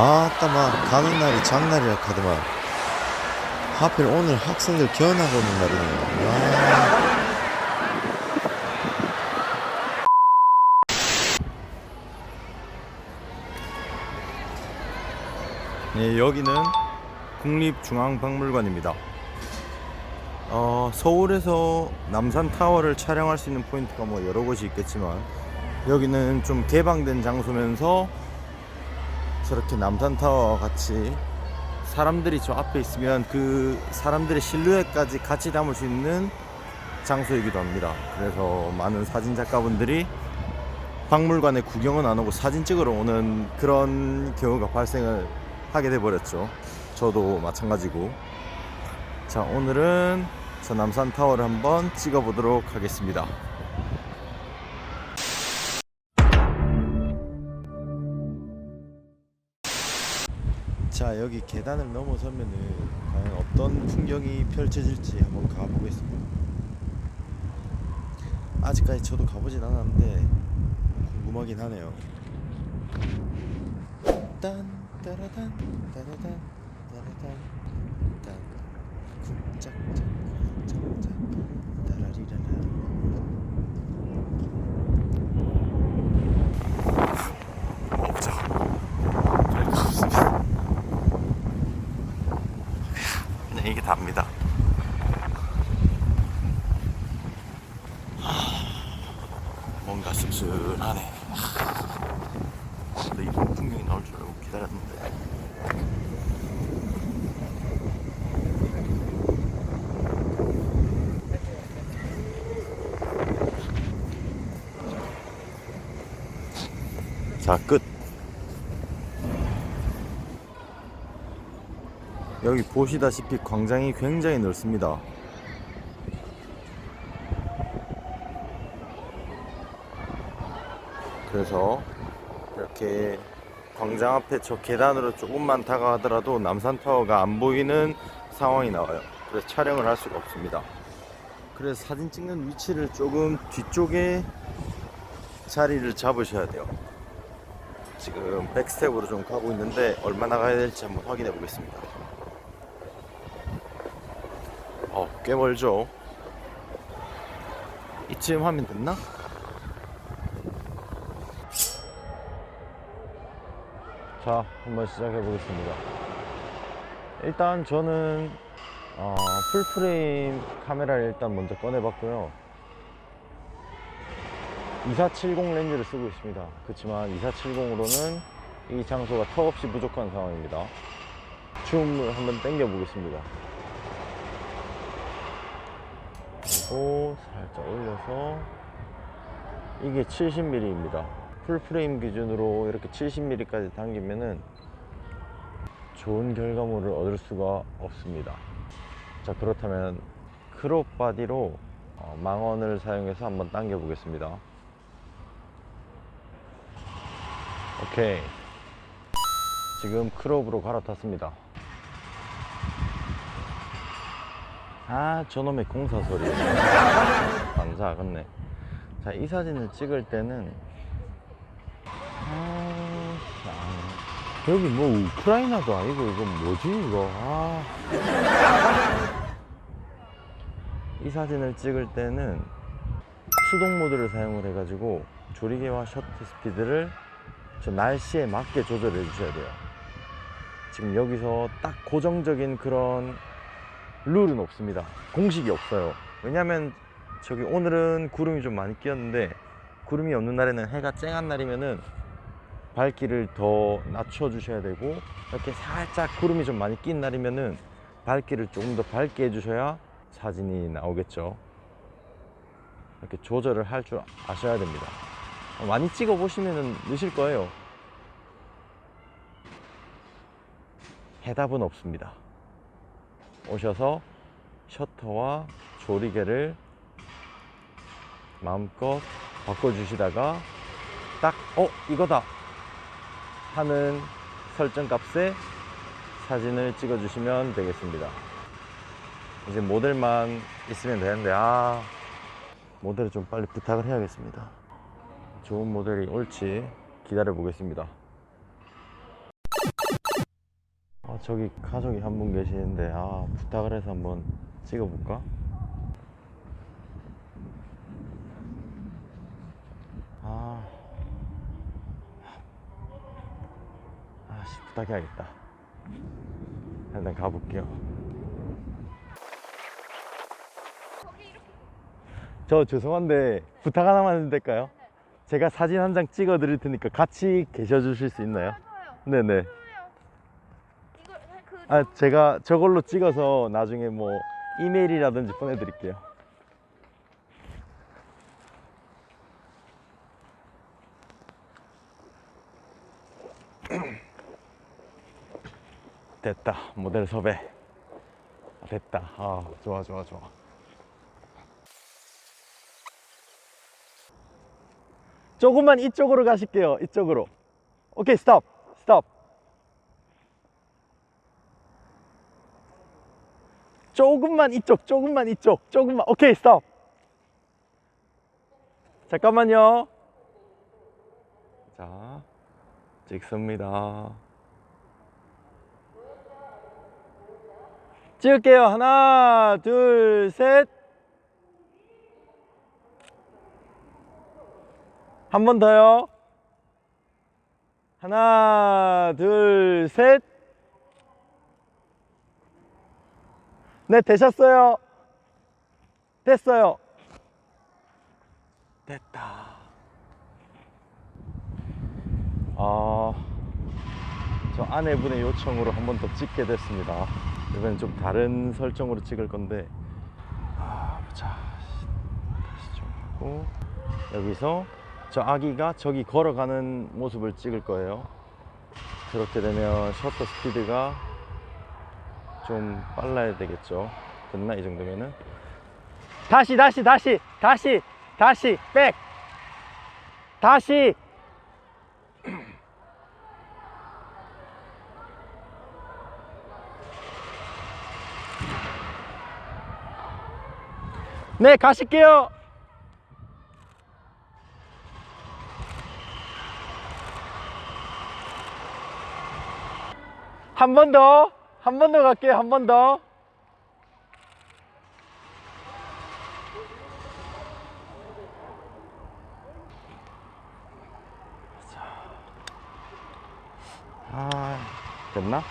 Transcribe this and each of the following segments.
아따 막 가는 날이 장날이라 카더만. 하필 오늘 학생들 견학 오는 날이네요. 야. 네 여기는 국립중앙박물관입니다. 어, 서울에서 남산타워를 촬영할 수 있는 포인트가 뭐 여러 곳이 있겠지만 여기는 좀 개방된 장소면서 저렇게 남산타워와 같이 사람들이 저 앞에 있으면 그 사람들의 실루엣까지 같이 담을 수 있는 장소이기도 합니다. 그래서 많은 사진 작가분들이 박물관에 구경은 안 오고 사진 찍으러 오는 그런 경우가 발생을 하게 돼 버렸죠. 저도 마찬가지고. 자, 오늘은 저 남산 타워를 한번 찍어 보도록 하겠습니다. 자 여기 계단을 넘어서면은 과연 어떤 풍경이 펼쳐질지 한번 가보겠습니다. 아직까지 저도 가보진 않았는데 궁금하긴 하네요. 딴 따라단 따라단 따라단 딴. 쿵짝짝 쿵짝짝 따라리라라 없죠 별거 없습니다 하, 뭔가 씁쓸하네. 하, 근데 이런 풍경이 나올 줄 알고 기다렸는데. 자, 끝. 여기 보시다시피 광장이 굉장히 넓습니다. 그래서 이렇게 광장 앞에 저 계단으로 조금만 다가가더라도 남산타워가 안 보이는 상황이 나와요. 그래서 촬영을 할 수가 없습니다. 그래서 사진 찍는 위치를 조금 뒤쪽에 자리를 잡으셔야 돼요. 지금 백스텝으로 좀 가고 있는데 얼마나 가야 될지 한번 확인해 보겠습니다. 어, 꽤 멀죠. 이쯤 하면 됐나? 자, 한번 시작해 보겠습니다. 일단 저는 어, 풀프레임 카메라를 일단 먼저 꺼내 봤고요. 2470 렌즈를 쓰고 있습니다. 그렇지만 2470으로는 이 장소가 턱없이 부족한 상황입니다. 줌을 한번 당겨 보겠습니다. 그리고 살짝 올려서 이게 70mm입니다. 풀프레임 기준으로 이렇게 70mm까지 당기면은 좋은 결과물을 얻을 수가 없습니다. 자 그렇다면 크롭 바디로 어, 망원을 사용해서 한번 당겨 보겠습니다. 오케이. 지금 크롭으로 갈아탔습니다. 아, 저놈의 공사 소리. 안 작았네. 자, 이 사진을 찍을 때는, 아, 자, 여기 뭐 우크라이나도 아니고, 이건 뭐지, 이거. 아. 이 사진을 찍을 때는 수동 모드를 사용을 해가지고 조리개와 셔터 스피드를 저 날씨에 맞게 조절해 주셔야 돼요. 지금 여기서 딱 고정적인 그런 룰은 없습니다. 공식이 없어요. 왜냐면 저기 오늘은 구름이 좀 많이 끼었는데 구름이 없는 날에는 해가 쨍한 날이면은 밝기를 더 낮춰 주셔야 되고 이렇게 살짝 구름이 좀 많이 낀 날이면은 밝기를 조금 더 밝게 해 주셔야 사진이 나오겠죠. 이렇게 조절을 할 줄 아셔야 됩니다. 많이 찍어 보시면은 느실 거예요. 해답은 없습니다. 오셔서 셔터와 조리개를 마음껏 바꿔주시다가 딱, 어, 이거다! 하는 설정 값에 사진을 찍어주시면 되겠습니다. 이제 모델만 있으면 되는데, 아, 모델을 좀 빨리 부탁을 해야겠습니다. 좋은 모델이 올지 기다려 보겠습니다. 아 저기 가족이 한 분 계시는데 아 부탁을 해서 한번 찍어볼까? 아 아씨 부탁해야겠다 일단 가볼게요 저 죄송한데 부탁 하나만 해도 될까요? 제가 사진 한 장 찍어 드릴 테니까 같이 계셔 주실 수 있나요? 좋아요. 네네 아 제가 저걸로 찍어서 나중에 뭐 이메일이라든지 보내드릴게요. 됐다. 모델 섭외. 아, 됐다. 아 좋아 좋아 좋아. 조금만 이쪽으로 가실게요. 이쪽으로. 오케이 스톱. 스톱 조금만 이쪽, 조금만 이쪽, 조금만. 오케이, 스톱. 잠깐만요. 자, 찍습니다. 찍을게요. 하나, 둘, 셋. 한 번 더요. 하나, 둘, 셋. 네, 되셨어요. 됐어요. 됐다. 아, 저 아내분의 요청으로 한 번 더 찍게 됐습니다. 이번엔 좀 다른 설정으로 찍을 건데, 아, 보자. 다시 좀 하고, 여기서 저 아기가 저기 걸어가는 모습을 찍을 거예요. 그렇게 되면 셔터 스피드가 좀 빨라야 되겠죠. 됐나 이 정도면은? 다시 다시 다시 다시 다시 백 다시 네 가실게요. 한 번 더, 한 번 더 갈게요, 한 번 더. 아, 됐나?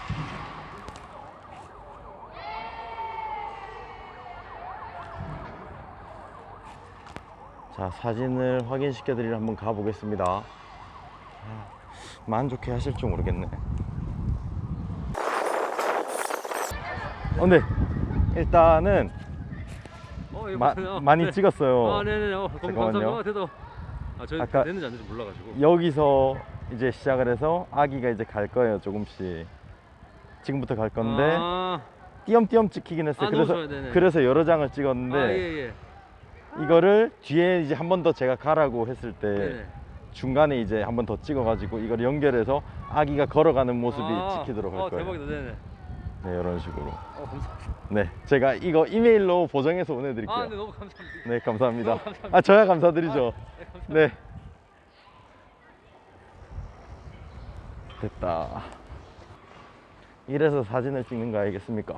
자, 사진을 확인시켜 드리러 한번 가보겠습니다. 아, 만족해 하실 줄 모르겠네. 어, 네. 일단은 어, 예, 마. 많이 네. 찍었어요. 아, 네네. 어, 잠깐만요. 감사합니다. 그래도 아, 저희 아까- 됐는지 안 됐는지 몰라가지고. 여기서 이제 시작을 해서 아기가 이제 갈 거예요, 조금씩. 지금부터 갈 건데 아, 띄엄띄엄 찍히긴 했어요. 아, 그래서. 그래서 여러 장을 찍었는데 아, 예, 예. 이거를 뒤에 이제 한 번 더 제가 가라고 했을 때 네네. 중간에 이제 한 번 더 찍어가지고 이걸 연결해서 아기가 걸어가는 모습이 아, 찍히도록 할 어, 거예요. 대박이다. 네네. 네, 이런 식으로. 어, 감사합니다. 네, 제가 이거 이메일로 보정해서 보내드릴게요. 아, 네, 너무 감사합니다. 네, 감사합니다. 너무 감사합니다. 아, 저야 감사드리죠. 네, 감사합니다. 네. 됐다. 이래서 사진을 찍는 거 아니겠습니까?